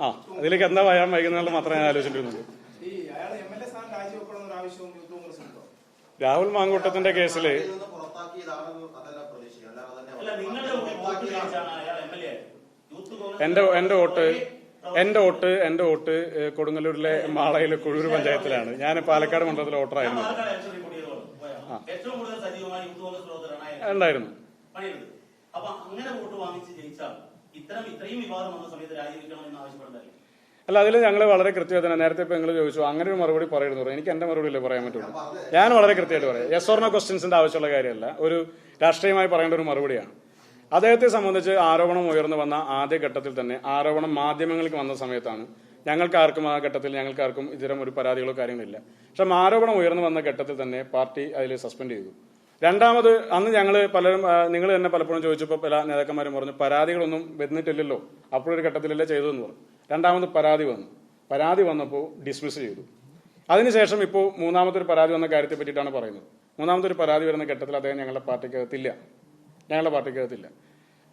ആ അതിലേക്ക് എന്താ പറയാൻ വൈകുന്നത് മാത്രമേ ഞാൻ ആലോചിച്ചിരുന്നുള്ളൂ രാഹുൽ മാങ്കൂട്ടത്തിന്റെ കേസിൽ എന്റെ എന്റെ വോട്ട് എന്റെ വോട്ട് എന്റെ വോട്ട് കൊടുങ്ങല്ലൂരിലെ മാളയിലെ കുഴൂർ പഞ്ചായത്തിലാണ്. ഞാൻ പാലക്കാട് മണ്ഡലത്തിലെ വോട്ടറായിരുന്നു. ഉണ്ടായിരുന്നു. അപ്പൊ അങ്ങനെ വോട്ട് വാങ്ങിച്ച് ജയിച്ചാൽ ഇത്തരം ഇത്രയും വിവാദം വന്ന സമയത്ത് രാജിവെക്കണം എന്ന് ആവശ്യപ്പെടുന്നതല്ലേ അല്ല അതിൽ ഞങ്ങൾ വളരെ കൃത്യമായി തന്നെ നേരത്തെ ഇപ്പൊ നിങ്ങൾ ചോദിച്ചു അങ്ങനെ ഒരു മറുപടി പറയുന്നു പറയും. എനിക്ക് എന്റെ മറുപടി അല്ലേ പറയാൻ പറ്റുള്ളൂ. ഞാൻ വളരെ കൃത്യമായിട്ട് പറയാം. യെസ് ഓർണോ ക്വസ്റ്റ്യൻസിന്റെ ആവശ്യമുള്ള കാര്യമല്ല. ഒരു രാഷ്ട്രീയമായി പറയേണ്ട ഒരു മറുപടിയാണ്. അദ്ദേഹത്തെ സംബന്ധിച്ച് ആരോപണം ഉയർന്നു വന്ന ആദ്യ ഘട്ടത്തിൽ തന്നെ ആരോപണം മാധ്യമങ്ങൾക്ക് വന്ന സമയത്താണ് ഞങ്ങൾക്ക് ആർക്കും ആ ഘട്ടത്തിൽ ഞങ്ങൾക്ക് ആർക്കും ഇത്തരം ഒരു പരാതികളോ കാര്യങ്ങളില്ല പക്ഷെ ആരോപണം ഉയർന്നു വന്ന ഘട്ടത്തിൽ തന്നെ പാർട്ടി അതിൽ സസ്പെൻഡ് ചെയ്തു. രണ്ടാമത് അന്ന് ഞങ്ങൾ പലരും നിങ്ങൾ തന്നെ പലപ്പോഴും ചോദിച്ചപ്പോൾ പല നേതാക്കന്മാരും പറഞ്ഞു പരാതികളൊന്നും വരുന്നിട്ടില്ലല്ലോ അപ്പോഴൊരു ഘട്ടത്തിലല്ലേ ചെയ്തതെന്ന് പറഞ്ഞു. രണ്ടാമത് പരാതി വന്നു. പരാതി വന്നപ്പോൾ ഡിസ്മിസ് ചെയ്തു. അതിനുശേഷം ഇപ്പോൾ മൂന്നാമത്തെ ഒരു പരാതി വന്ന കാര്യത്തെ പറ്റിയിട്ടാണ് പറയുന്നത്. മൂന്നാമത്തെ ഒരു പരാതി വരുന്ന ഘട്ടത്തിൽ അദ്ദേഹം ഞങ്ങളുടെ പാർട്ടിക്കകത്തില്ല. ഞങ്ങളുടെ പാർട്ടിക്കകത്തില്ല.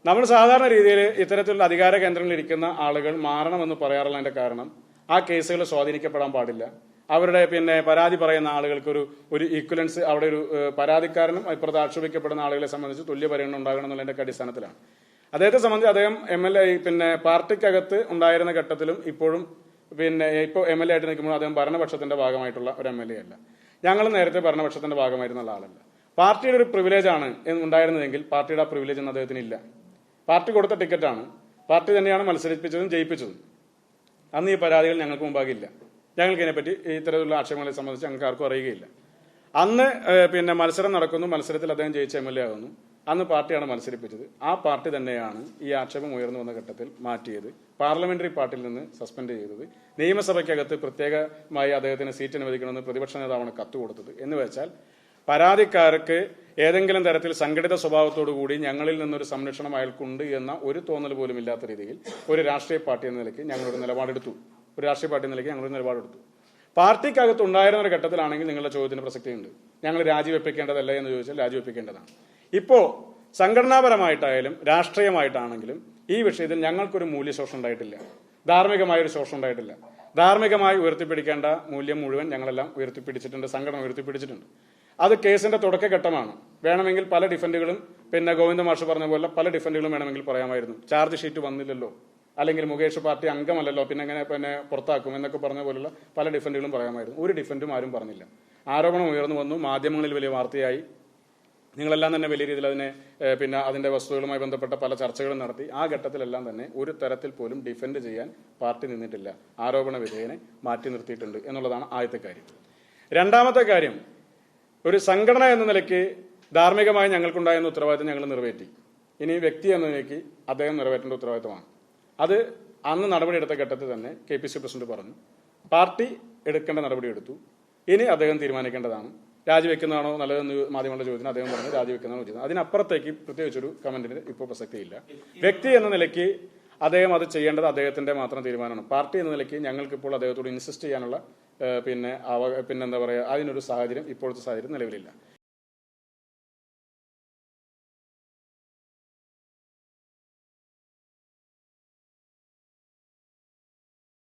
നമ്മൾ സാധാരണ രീതിയിൽ ഇത്തരത്തിലുള്ള അധികാര കേന്ദ്രങ്ങളിൽ ഇരിക്കുന്ന ആളുകൾ മാറണമെന്ന് പറയാറുള്ളതിന്റെ കാരണം ആ കേസുകൾ സ്വാധീനിക്കപ്പെടാൻ പാടില്ല. അവരുടെ പിന്നെ പരാതി പറയുന്ന ആളുകൾക്ക് ഒരു ഒരു ഈക്വലൻസ് അവിടെ ഒരു പരാതിക്കാരനും ഇപ്പുറത്ത് ആക്ഷേപിക്കപ്പെടുന്ന ആളുകളെ സംബന്ധിച്ച് തുല്യ പരിഗണന ഉണ്ടാകണം എന്നുള്ളതിന്റെ അടിസ്ഥാനത്തിലാണ്. അദ്ദേഹത്തെ സംബന്ധിച്ച് അദ്ദേഹം എം എൽ എ പിന്നെ പാർട്ടിക്കകത്ത് ഉണ്ടായിരുന്ന ഘട്ടത്തിലും ഇപ്പോഴും പിന്നെ ഇപ്പോൾ എം എൽ എ ആയിട്ട് നിൽക്കുമ്പോൾ അദ്ദേഹം ഭരണപക്ഷത്തിന്റെ ഭാഗമായിട്ടുള്ള ഒരു എം എൽ എ അല്ല. ഞങ്ങൾ നേരത്തെ ഭരണപക്ഷത്തിന്റെ ഭാഗമായിരുന്ന ആളല്ല. പാർട്ടിയുടെ ഒരു പ്രിവിലേജ് ആണ് ഉണ്ടായിരുന്നതെങ്കിൽ പാർട്ടിയുടെ ആ പ്രിവിലേജ് ഒന്നും അദ്ദേഹത്തിന് ഇല്ല. പാർട്ടി കൊടുത്ത ടിക്കറ്റാണ് പാർട്ടി തന്നെയാണ് മത്സരിപ്പിച്ചതും ജയിപ്പിച്ചതും. അന്ന് ഈ പരാതികൾ ഞങ്ങൾക്ക് മുമ്പാകില്ല ഞങ്ങൾക്ക് ഇതിനെപ്പറ്റി ഇത്തരത്തിലുള്ള ആക്ഷേപങ്ങളെ സംബന്ധിച്ച് ഞങ്ങൾക്ക് ആർക്കും അറിയുകയില്ല. അന്ന് പിന്നെ മത്സരം നടക്കുന്നു. മത്സരത്തിൽ അദ്ദേഹം ജയിച്ച എം എൽ എ ആകുന്നു. അന്ന് പാർട്ടിയാണ് മത്സരിപ്പിച്ചത്. ആ പാർട്ടി തന്നെയാണ് ഈ ആക്ഷേപം ഉയർന്നു വന്ന ഘട്ടത്തിൽ മാറ്റിയത്. പാർലമെന്ററി പാർട്ടിയിൽ നിന്ന് സസ്പെൻഡ് ചെയ്തത്. നിയമസഭയ്ക്കകത്ത് പ്രത്യേകമായി അദ്ദേഹത്തിന് സീറ്റ് അനുവദിക്കണമെന്ന് പ്രതിപക്ഷ നേതാവാണ് കത്ത് കൊടുത്തത്. എന്ന് വെച്ചാൽ പരാതിക്കാർക്ക് ഏതെങ്കിലും തരത്തിൽ സംഘടിത സ്വഭാവത്തോടു കൂടി ഞങ്ങളിൽ നിന്നൊരു സംരക്ഷണം അയാൾക്കുണ്ട് എന്ന ഒരു തോന്നൽ പോലും ഇല്ലാത്ത രീതിയിൽ ഒരു രാഷ്ട്രീയ പാർട്ടി എന്ന നിലയ്ക്ക് ഞങ്ങളൊരു നിലപാടെടുത്തു. ഒരു രാഷ്ട്രീയ പാർട്ടി നിലയ്ക്ക് നിലപാട് നിലപാടെടുത്തു പാർട്ടിക്കകത്ത് ഉണ്ടായിരുന്ന ഒരു ഘട്ടത്തിലാണെങ്കിൽ നിങ്ങളുടെ ചോദ്യത്തിന് പ്രസക്തിയുണ്ട്. ഞങ്ങൾ രാജിവെപ്പിക്കേണ്ടതല്ല എന്ന് ചോദിച്ചാൽ രാജിവെപ്പിക്കേണ്ടതാണ്. ഇപ്പോൾ സംഘടനാപരമായിട്ടായാലും രാഷ്ട്രീയമായിട്ടാണെങ്കിലും ഈ വിഷയത്തിൽ ഞങ്ങൾക്കൊരു മൂല്യശോഷം ഉണ്ടായിട്ടില്ല. ധാർമ്മികമായ ഒരു ശോഷം ഉണ്ടായിട്ടില്ല. ധാർമ്മികമായി ഉയർത്തിപ്പിടിക്കേണ്ട മൂല്യം മുഴുവൻ ഞങ്ങളെല്ലാം ഉയർത്തിപ്പിടിച്ചിട്ടുണ്ട് സംഘടന ഉയർത്തിപ്പിടിച്ചിട്ടുണ്ട്. അത് കേസിന്റെ തുടക്കഘട്ടമാണ്. വേണമെങ്കിൽ പല ഡിഫൻഡുകളും പിന്നെ ഗോവിന്ദ മാഷ് പറഞ്ഞ പോലെ പല ഡിഫൻഡുകളും വേണമെങ്കിൽ പറയാമായിരുന്നു. ചാർജ് ഷീറ്റ് വന്നില്ലല്ലോ. അല്ലെങ്കിൽ മുകേഷ് പാർട്ടി അംഗമല്ലല്ലോ പിന്നെ എങ്ങനെ പിന്നെ പുറത്താക്കും എന്നൊക്കെ പറഞ്ഞ പോലുള്ള പല ഡിഫൻഡുകളും പറയാമായിരുന്നു. ഒരു ഡിഫൻഡും ആരും പറഞ്ഞില്ല. ആരോപണം ഉയർന്നു വന്നു മാധ്യമങ്ങളിൽ വലിയ വാർത്തയായി. നിങ്ങളെല്ലാം തന്നെ വലിയ രീതിയിൽ അതിനെ പിന്നെ അതിന്റെ വസ്തുതകളുമായി ബന്ധപ്പെട്ട പല ചർച്ചകളും നടത്തി. ആ ഘട്ടത്തിലെല്ലാം തന്നെ ഒരു തരത്തിൽ പോലും ഡിഫെൻഡ് ചെയ്യാൻ പാർട്ടി നിന്നിട്ടില്ല. ആരോപണ വിധേയനെ മാറ്റി നിർത്തിയിട്ടുണ്ട് എന്നുള്ളതാണ് ആദ്യത്തെ കാര്യം. രണ്ടാമത്തെ കാര്യം ഒരു സംഘടന എന്ന നിലയ്ക്ക് ധാർമ്മികമായി ഞങ്ങൾക്കുണ്ടായിരുന്ന ഉത്തരവാദിത്തം ഞങ്ങൾ നിറവേറ്റി. ഇനി വ്യക്തി എന്ന നിലയ്ക്ക് അദ്ദേഹം നിറവേറ്റേണ്ട ഉത്തരവാദിത്തമാണ് അത് അന്ന് നടപടിയെടുത്ത ഘട്ടത്തിൽ തന്നെ കെ പി സി പ്രസിഡന്റ് പറഞ്ഞു പാർട്ടി എടുക്കേണ്ട നടപടി എടുത്തു. ഇനി അദ്ദേഹം തീരുമാനിക്കേണ്ടതാണ്. രാജിവെക്കുന്നതാണോ നല്ലതെന്ന് മാധ്യമങ്ങളുടെ ചോദ്യത്തിന് അദ്ദേഹം പറഞ്ഞു രാജിവെക്കുന്നതാണോ ചോദിച്ചത് അതിനപ്പുറത്തേക്ക് പ്രത്യേകിച്ചൊരു കമന്റിന് ഇപ്പോൾ പ്രസക്തിയില്ല. വ്യക്തി എന്ന നിലയ്ക്ക് അദ്ദേഹം അത് ചെയ്യേണ്ടത് അദ്ദേഹത്തിന്റെ മാത്രം തീരുമാനമാണ്. പാർട്ടി എന്ന നിലയ്ക്ക് ഞങ്ങൾക്ക് ഇപ്പോൾ അദ്ദേഹത്തോട് ഇൻസിസ്റ്റ് ചെയ്യാനുള്ള പിന്നെ പിന്നെന്താ പറയുക അതിനൊരു സാഹചര്യം ഇപ്പോഴത്തെ സാഹചര്യം നിലവിലില്ല.